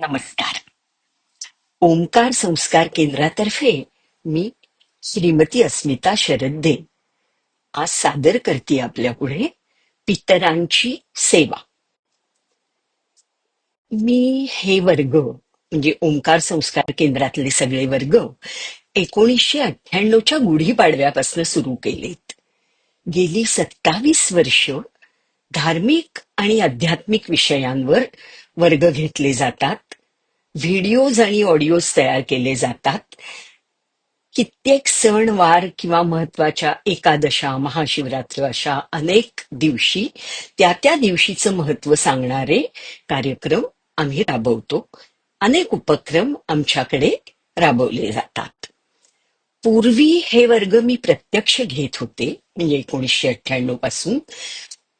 नमस्कार. ओंकार संस्कार केंद्रातर्फे मी श्रीमती अस्मिता शरदे. आज सादर करते आपल्या पुढे पितरांची सेवा. मी हे वर्ग म्हणजे ओंकार संस्कार केंद्रातले सगळे वर्ग एकोणीसशे अठ्ठ्याण्णवच्या गुढीपाडव्यापासून सुरू केलेत. गेली सत्तावीस वर्ष धार्मिक आणि आध्यात्मिक विषयांवर वर्ग घेतले जातात. व्हिडिओज आणि ऑडिओज तयार केले जातात. कित्येक सण वार किंवा महत्त्वाच्या एकादशा महाशिवरात्र अशा अनेक दिवशी त्या त्या दिवशीचं महत्त्व सांगणारे कार्यक्रम आम्ही राबवतो. अनेक उपक्रम आमच्याकडे राबवले जातात. पूर्वी हे वर्ग मी प्रत्यक्ष घेत होते म्हणजे एकोणीसशे अठ्ठ्याण्णवपासून.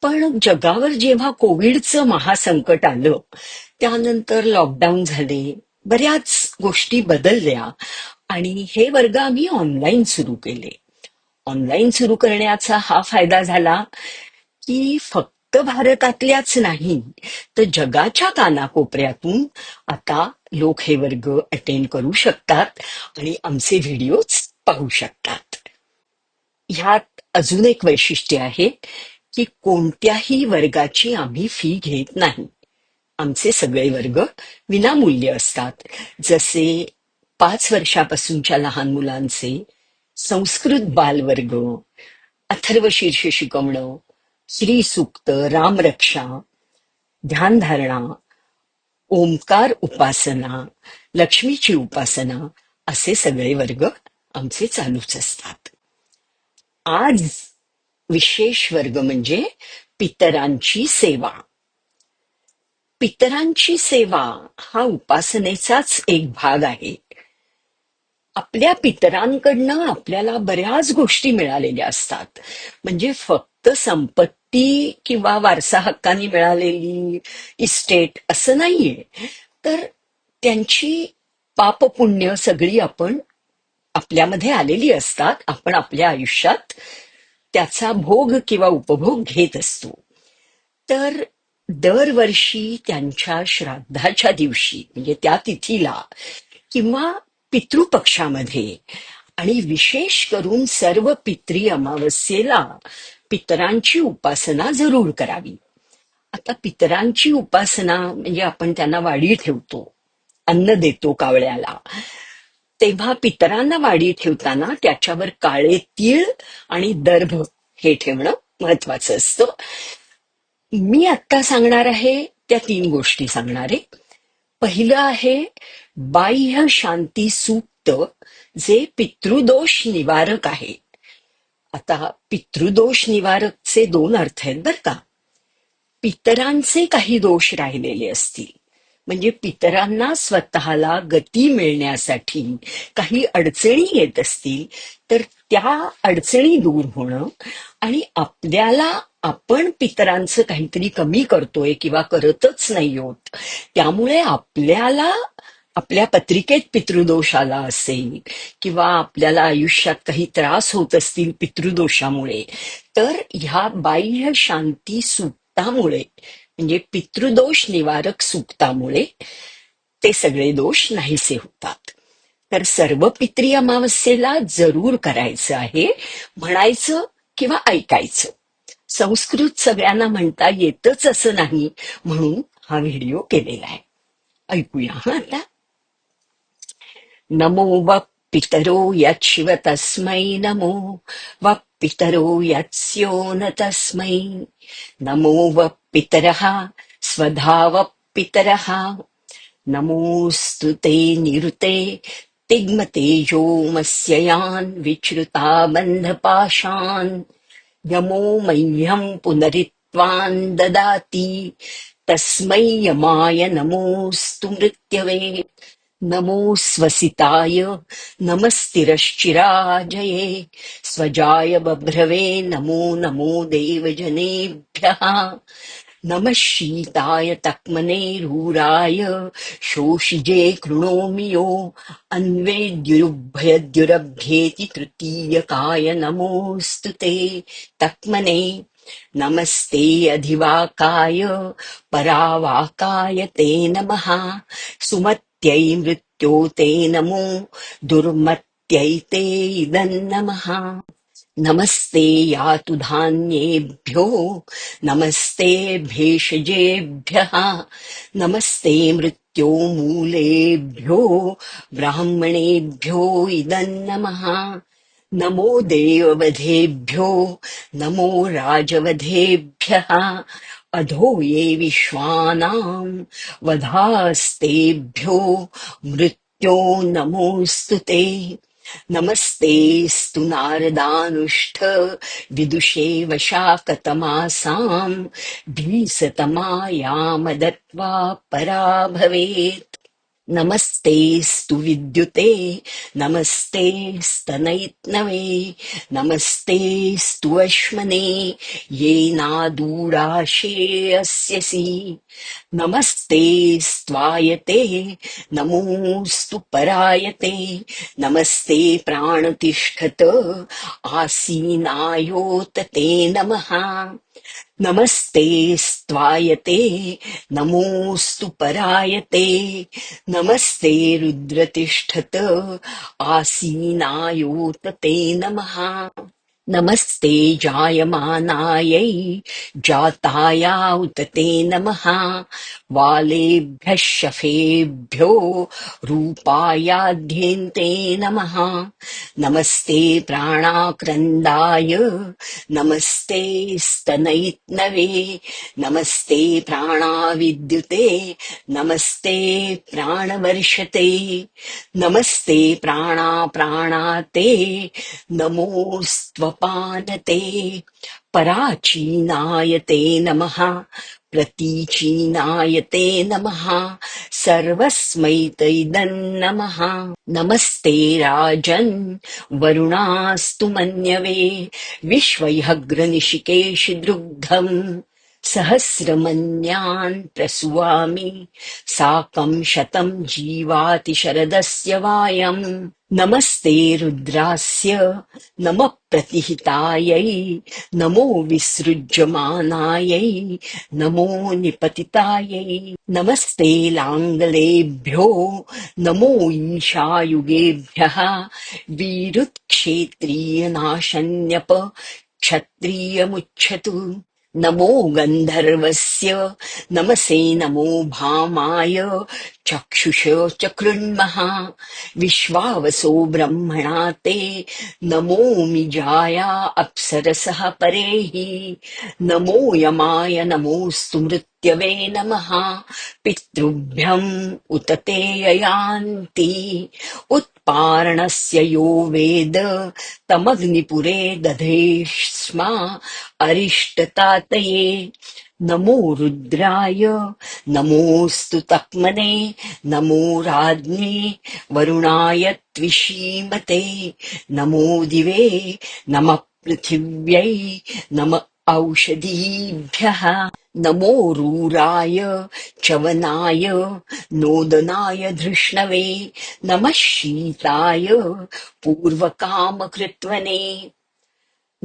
पण जगावर जेव्हा कोविडचं महासंकट आलं त्यानंतर लॉकडाऊन झाले बऱ्याच गोष्टी बदलल्या आणि हे वर्ग आम्ही ऑनलाईन सुरू केले. ऑनलाईन सुरू करण्याचा हा फायदा झाला की फक्त भारतातल्याच नाही तर जगाच्या कानाकोपऱ्यातून आता लोक हे वर्ग अटेंड करू शकतात आणि आमचे व्हिडिओज पाहू शकतात. ह्यात अजून एक वैशिष्ट्य आहे की कोणत्याही वर्गाची आम्ही फी घेत नाही. आमचे सगळे वर्ग विनामूल्य असतात. जसे पाच वर्षापासूनच्या लहान मुलांचे संस्कृत बालवर्ग अथर्व शीर्ष शिकवणं श्री सुक्त रामरक्षा ध्यानधारणा ओंकार उपासना लक्ष्मीची उपासना असे सगळे वर्ग आमचे चालूच असतात. आज विशेष वर्ग म्हणजे पितरांची सेवा. पितरांची सेवा हा उपासनेचाच एक भाग आहे. आपल्या पितरांकडनं आपल्याला बऱ्याच गोष्टी मिळालेल्या असतात. म्हणजे फक्त संपत्ती किंवा वारसा हक्काने मिळालेली इस्टेट असं नाहीये. तर त्यांची पापपुण्य सगळी आपण आपल्यामध्ये आलेली असतात. आपण आपल्या आयुष्यात त्याचा भोग किंवा उपभोग घेत असतो. तर दरवर्षी त्यांच्या श्राद्धाच्या दिवशी म्हणजे त्या तिथीला किंवा पितृपक्षामध्ये आणि विशेष करून सर्व पित्री अमावस्येला पितरांची उपासना जरूर करावी. आता पितरांची उपासना म्हणजे आपण त्यांना वाढी ठेवतो. अन्न देतो कावळ्याला. तेव्हा पितरांना वाडी ठेवताना त्याच्यावर काळे तीळ आणि दर्भ हे ठेवणं महत्वाचं असतं. मी आत्ता सांगणार आहे त्या तीन गोष्टी सांगणार आहे. पहिलं आहे बाह्य शांती सूक्त जे पितृदोष निवारक आहे. आता पितृदोष निवारकचे दोन अर्थ आहेत बर का. पितरांचे काही दोष राहिलेले असतील. म्हणजे पितरांना स्वतःला गती मिळण्यासाठी काही अडचणी येत असतील तर त्या अडचणी दूर होणं आणि आपल्याला आपण पितरांचं काहीतरी कमी करतोय किंवा करतच नाही होत त्यामुळे आपल्याला आपल्या पत्रिकेत पितृदोष आला असेल किंवा आपल्याला आयुष्यात काही त्रास होत असतील पितृदोषामुळे तर ह्या बाह्य शांती सुट्टामुळे म्हणजे पितृदोष निवारक सुक्तामुळे ते सगळे दोष नाहीसे होतात. तर सर्व पित्री अमावस्येला जरूर करायचं आहे म्हणायचं किंवा ऐकायचं. संस्कृत सगळ्यांना म्हणता येतच असं नाही म्हणून हा व्हिडिओ केलेला आहे. ऐकूया हा आता. नमो व पितरो यच्छिव तस्मै नमो व पितरो यत्स्यो न तस्मै नमो व पितरः स्वधाव पितरः नमोऽस्तु ते निरुते तिग्मतेजोमस्ययान् विच्युता बन्धपाशान् यमो मह्यम् पुनरित्वान् ददाति तस्मै यमाय नमोऽस्तु मृत्यवे। नमो स्वसिताय नमस्तिरश्चिराजये स्वजाय बभ्रवे नमो नमो देवजनेभ्यः नमः शीताय तक्मने रूराय शोषिजे कृणोमि यो अन्वेद्युरुभयद्युरभ्येति तृतीयकाय नमोऽस्तु ते तक्मने नमस्ते अधिवाकाय परावाकाय ते नमः मृत्यै मृत्यो ते नमो दुर्मत्यै ते इदं नमः नमस्ते यातु धान्येभ्यो नमस्ते भेषजेभ्यः नमस्ते मृत्यो मूलेभ्यो ब्राह्मणेभ्यो इदं नमः नमो देववधेभ्यो नमो राजवधेभ्यः अधो ये विश्वानां वधास्तेभ्यो मृत्यो नमोऽस्तु ते। नमस्तेऽस्तु नारदानुष्ठ विदुषे वशाकतमासाम् द्विसतमायामदत्वा परा भवेत्। नमस्ते स्तु विद्युते नमस्ते स्तनैत्नवे नमस्तेस्तु अश्मने येनादूराशेऽस्यसि नमस्ते स्वायते नमोऽस्तु परायते नमस्ते प्राणतिष्ठत आसीनायोत ते नमः। नमस्ते स्त्वायते नमोऽस्तु परायते। नमस्ते रुद्रतिष्ठत आसीनायोत ते नमः नमस्ते जायमानायै जाताया उत ते नमः। वालेभ्यः शफेभ्यो रूपायाध्यन्ते नमः। नमस्ते प्राणाक्रन्दाय नमस्ते स्तनैत्नवे नमस्ते प्राणाविद्युते नमस्ते प्राणवर्षते नमस्ते प्राणाप्राणाते नमोऽस्त्वपानते पराचीनायते नमः प्रतीचीनायते नमः सर्वस्मै तैदं नमः। नमस्ते राजन् वरुणास्तु मन्यवे विश्वैहग्रनिशिकेशि दृग्धम्। सहस्रमन्यान् प्रसुवामि साकं शतं जीवाति शरदस्य वायम्। नमस्ते रुद्रास्य। नमः प्रतिहितायै। नमो विसृज्यमानायै। नमो निपतितायै। नमस्ते लाङ्गलेभ्यो। नमो ईशायुगेभ्यः वीरुत्क्षेत्रीयनाशन्यप। क्षत्रियमुच्छतु नमो गन्धर्वस्य नमसे नमो भामाय चक्षुष च कृण्मः विश्वावसो ब्रह्मणा ते नमोऽमि जाया अप्सरसः परेः नमो यमाय नमोऽस्तु मृत्यवे नमः पितृभ्यम् उत ते ययान्ति। उत्पारणस्य यो वेद तमग्निपुरे दधे स्मा अरिष्टतातये नमो रुद्राय नमोऽस्तु तक्मने नमो राज्ञे वरुणाय त्विषीमते नमो दिवे नमः पृथिव्यै नम औषधीभ्यः नमो रूराय चवनाय नोदनाय धृष्णवे नमः शीताय पूर्वकामकृत्वने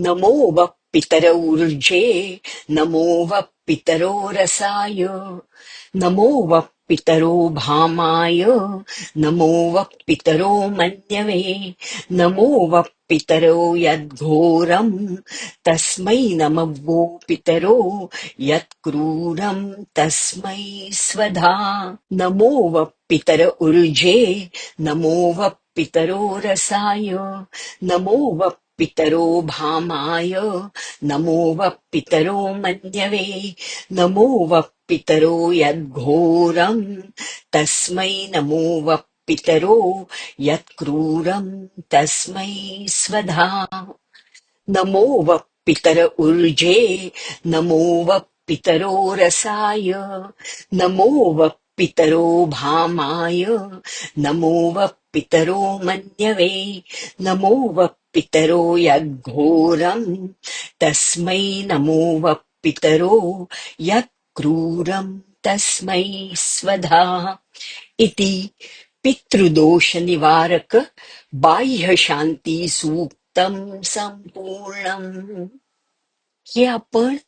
नमो वः पितर ऊर्जे नमो वः पितरो रसाय नमो वः पितरो भामाय। नमो वः पितरो मन्यवे। नमो वः पितरो यद्घोरम् तस्मै नमवो पितरो यत्क्रूरम् तस्मै स्वधा। नमो वः पितर ऊर्जे। नमो वः पितरो रसाय। नमो वः पितरो भामाय नमो वः पितरो मन्यवे नमो वः पितरो यद्घोरम् तस्मै नमो वः पितरो यत्क्रूरम् तस्मै स्वधा। नमो वः पितर ऊर्जे नमो वः पितरो रसाय नमो वः पितरो भामाय नमो वः पितरो मन्यवे नमो वः पितरो यद्घोरम् तस्मै नमो वपितरो पितरो यत्क्रूरम् तस्मै स्वधा। इति पितृदोषनिवारक बाह्यशान्तिसूक्तम् सम्पूर्णम्। हे आपण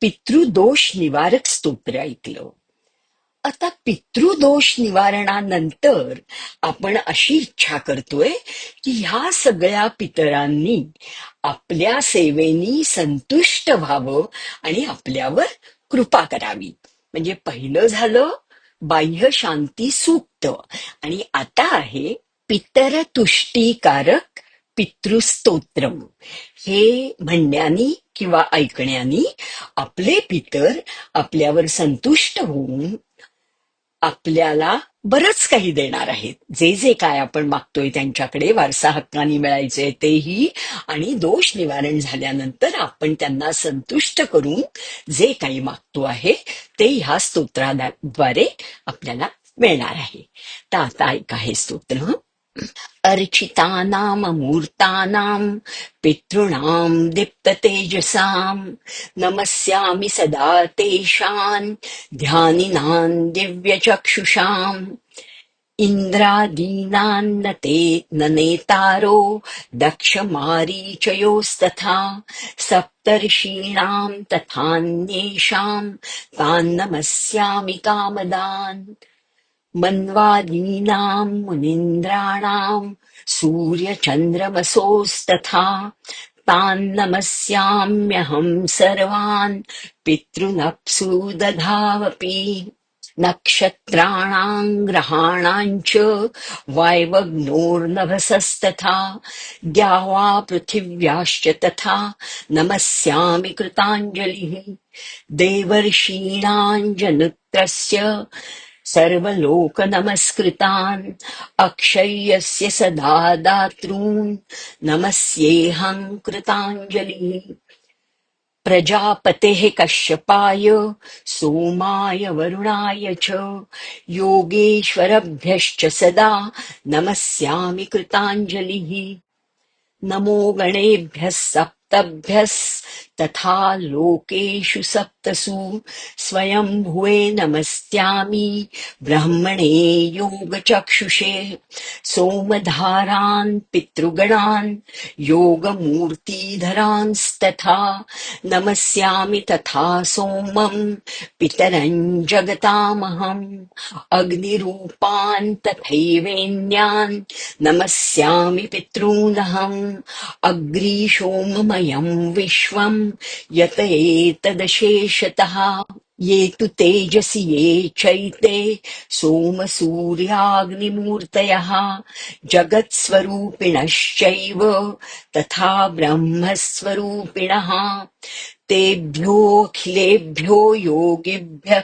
पितृदोष निवारक स्तोत्र ऐकलं. आता पितृदोष निवारणानंतर आपण अशी इच्छा करतोय की ह्या सगळ्या पितरांनी आपल्या सेवेनी संतुष्ट व्हावं आणि आपल्यावर कृपा करावी. म्हणजे पहिलं झालं बाह्य शांती सूक्त. आणि आता आहे पितर तुष्टीकारक पितृस्तोत्रम. हे म्हणण्यानी किंवा ऐकण्यानी आपले पितर आपल्यावर संतुष्ट होऊन आपल्याला बरंच काही देणार आहेत. जे जे काय आपण मागतोय त्यांच्याकडे वारसा हक्कानी मिळायचे तेही आणि दोष निवारण झाल्यानंतर आपण त्यांना संतुष्ट करून जे काही मागतो आहे ते ह्या स्तोत्राद्वारे आपल्याला मिळणार आहे. तर आता ऐका हे स्तोत्र. अर्चितानाममूर्तानाम् पितृणाम् दीप्ततेजसाम् नमस्यामि सदा तेषाम् ध्यानिनाम् दिव्यचक्षुषाम् इन्द्रादीनान्न ते न नेतारो दक्षमारीचयोस्तथा सप्तर्षीणाम् तथान्येषाम् तान्नमस्यामि कामदान्। मन्वादीनाम् मुनीन्द्राणाम् सूर्यचन्द्रमसोस्तथा तान् नमस्याम्यहम् सर्वान् पितृनप्सु दधावपि नक्षत्राणाम् ग्रहाणाम् च वायवग्नोर्नभसस्तथा द्यावा पृथिव्याश्च तथा नमस्यामि कृताञ्जलिः देवर्षीणाम् जनुत्रस्य सर्वलोकनमस्कृतान् अक्षय्यस्य सदा दातॄन् नमस्येऽहम् कृताञ्जलिः। प्रजापतेः कश्यपाय सोमाय वरुणाय च योगेश्वरभ्यश्च सदा नमस्यामि कृताञ्जलिः। नमो गणेभ्यः सप्तभ्यस्तथा लोकेषु सप्त सप्तसु स्वयंभुवे नमस्यामि। ब्रह्मणे योगचक्षुषे सोमधारान् पितृगणान् योगमूर्तिधरांस्तथा नमस्यामि तथा सोमम् पितरम् जगतामहम् अग्निरूपान् तथैवेन्यान् नमस्यामि पितॄनहम् अग्रीशोममयम् विश्वम् यत एतदशेषतः ये तु तेजसि ये चैते सोमसूर्याग्निमूर्तयः जगत्स्वरूपिणश्चैव तथा ब्रह्मस्वरूपिणः। तेभ्योऽखिलेभ्यो योगिभ्यः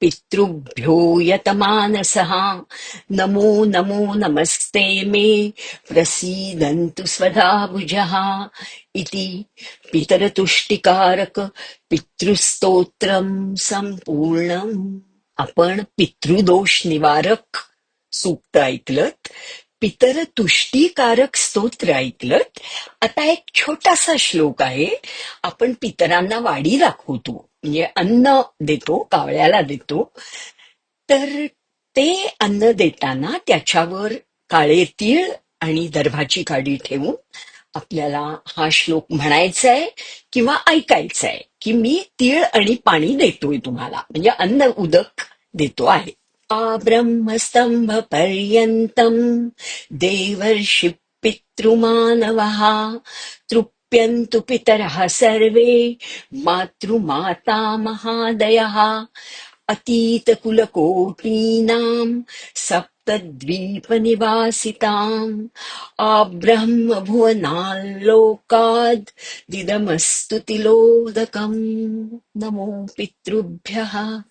पितृभ्यो यतमानसः। नमो नमो नमस्ते मे। प्रसीदन्तु स्वधाभुजः इति पितरतुष्टिकारक पितृस्तोत्रम संपूर्णम आपण पितृदोष निवारक। सूक्त ऐकलत। पितर तुष्टीकारक स्तोत्र ऐकलत। आता एक छोटासा श्लोक आहे. आपण पितरांना वाढी दाखवतो. म्हणजे अन्न देतो कावळ्याला देतो. तर ते अन्न देताना त्याच्यावर काळे तीळ आणि दर्भाची काडी ठेवून आपल्याला हा श्लोक म्हणायचा आहे किंवा ऐकायचा आहे की मी तीळ आणि पाणी देतोय तुम्हाला. म्हणजे अन्न उदक देतो आहे. आ ब्रह्मस्तंभ पर्यंतम देवर्षि तृप्त प्यन्तु पितरः सर्वे मातृमाता महादयः अतीतकुलकोटीनाम् सप्तद्वीपनिवासिताम् आब्रह्मभुवनाल्लोकाद् दिदमस्तु तिलोदकम्। नमो पितृभ्यः।